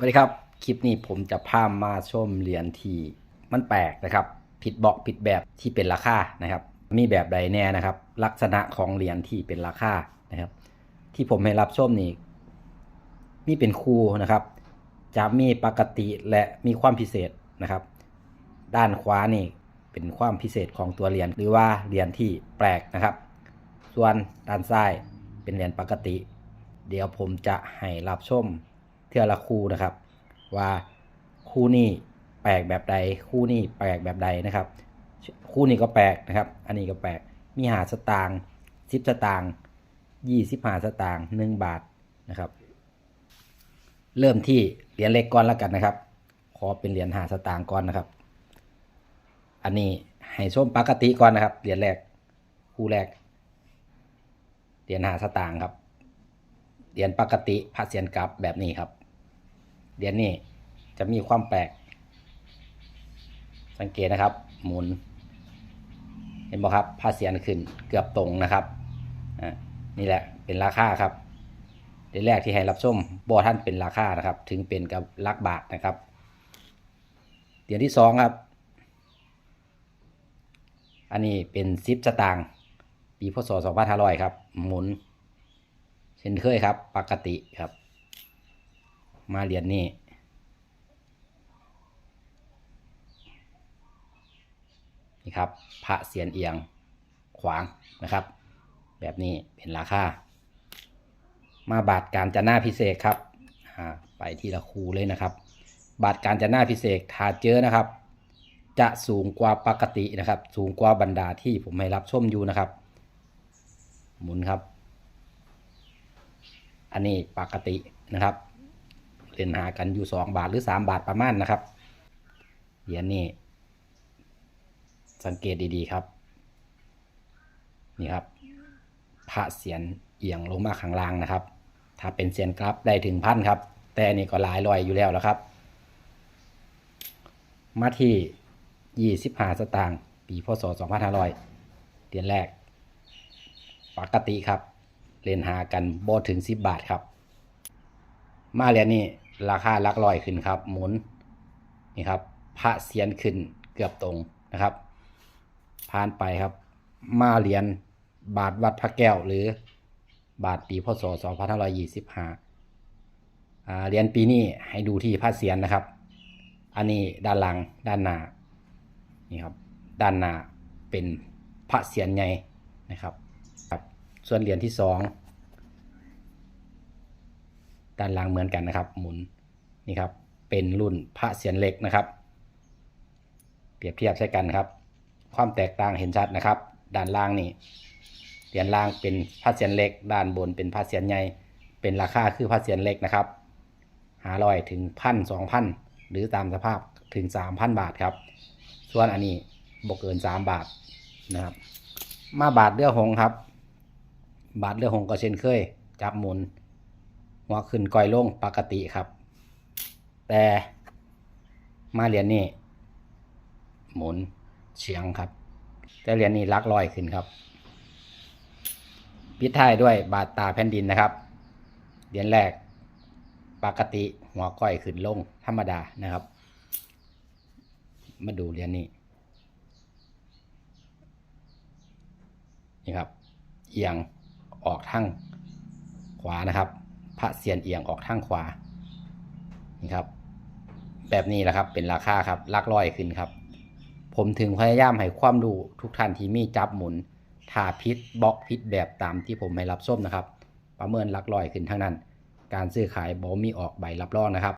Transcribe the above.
สวัสดีครับ คลิปนี้ผมจะพามาชมเหรียญที่มันแปลกนะครับ ผิดบอกผิดแบบที่เป็นราคานะครับ มีแบบใดแน่นะครับ ลักษณะของเหรียญที่เป็นราคานะครับ ที่ผมให้รับชมนี่มีเป็นคู่นะครับ จะมีปกติและมีความพิเศษนะครับ ด้านขวานี่เป็นความพิเศษของตัวเหรียญหรือว่าเหรียญที่แปลกนะครับ ส่วนด้านซ้ายเป็นเหรียญปกติ เดี๋ยวผมจะให้รับชม เทือละคู่นะครับ ว่าคู่นี้แปลกแบบใด คู่นี้แปลกแบบใดนะครับ คู่นี้ก็แปลกนะครับ อันนี้ก็แปลกมีหาสตางค์สิบสตางค์ยี่สิบหาสตางค์หนึ่งบาทนะครับ เริ่มที่เหรียญเล็กก่อนแล้วกันนะครับ ขอเป็นเหรียญหาสตางค์ก่อนนะครับ อันนี้ให้ส้มปกติก่อนนะครับ เหรียญแรก คู่แรก เหรียญหาสตางค์ครับ เหรียญปกติพระเสียนกลับแบบนี้ครับ เหรียญนี้จะมีความแปลก สังเกตนะครับ หมุน เห็นบ่ครับพระเสียนขึ้นเกือบตรงนะครับนี่แหละเป็นราคาครับเหรียญแรกที่ให้รับชมบอท่านเป็นราคานะครับ ถึงเป็นกับลักบาทนะครับเหรียญที่สองครับ อันนี้เป็นซิปสตางค์ปีพศ2500ครับ หมุนเช่นเคยครับ ปกติครับ มาเหรียญนี้นี่ครับพระเสียนเอียงขวางนะครับ แบบนี้เป็นราคามาบาทการจนาพิเศษครับไปที่ละคูเลยนะครับ บาทการจนาพิเศษถ้าเจอนะครับ จะสูงกว่าปกตินะครับ สูงกว่าบรรดาที่ผมให้รับชมอยู่นะครับ หมุนครับ อันนี้ปกตินะครับ เล่นหากันอยู่2บาทหรือ3บาทประมาณนะครับเหรียญนี้สังเกตดีๆครับ นี่ครับ พระเสียนเอียงลงมาข้างล่างนะครับ ถ้าเป็นเสียนกลับได้ถึงพันครับ แต่นี่ก็หลายรอยอยู่แล้วแล้วครับ มาที่25สตางค์ปีพศ2500เหรียญแรก ปกติครับ เล่นหากันบ่ถึง10บาทครับ มาเหรียญนี้ ราคาลักร้อยขึ้นครับหมุนนี่ครับพระเสียนขึ้นเกือบตรงนะครับ ผ่านไปครับ มาเหรียญบาทวัดพระแก้ว หรือบาทปีพศ2525เหรียญปีนี้ให้ดูที่พระเสียนนะครับ อันนี้ด้านหลังด้านหน้านี่ครับด้านหน้าเป็นพระเสียนใหญ่นะครับครับ ส่วนเหรียญที่สอง ด้านล่างเหมือนกันนะครับ หมุนนี่ครับเป็นรุ่นพระเสียนเล็กนะครับ เปรียบเทียบใช้กันครับ ความแตกต่างเห็นชัดนะครับ ด้านล่างนี่เหรียญล่างเป็นพระเสียนเล็ก ด้านบนเป็นพระเสียนใหญ่เป็นราคาคือพระเสียนเล็กนะครับหาร้อยถึงพันสองพันหรือตามสภาพถึงสามพันบาทครับ ส่วนอันนี้บกเกินสามบาทนะครับ มาบาทเรือหงครับ บาทเรือหงก็เช่นเคย จับหมุน หัวขึ้นก้อยลงปกติครับ แต่มาเหรียญนี้หมุนเฉียงครับ แต่เหรียญนี้ลักลอยขึ้นครับปิทายด้วยบาทตาแผ่นดินนะครับ เหรียญแรกปกติหัวก้อยขึ้นลงธรรมดานะครับ มาดูเหรียญนี้นี่ครับเอียงออกทางขวานะครับ พระเสียนเอียงออกทางขวานี่ครับ แบบนี้แหละครับเป็นราคาครับลักลอยขึ้นครับ ผมถึงพยายามให้ความรู้ทุกท่านที่มีจับหมุนถ่าพิษบล็อกพิษแบบตามที่ผมให้รับส้มนะครับ ประเมินลักลอยขึ้นทั้งนั้น การซื้อขายบอมีออกใบรับรองนะครับ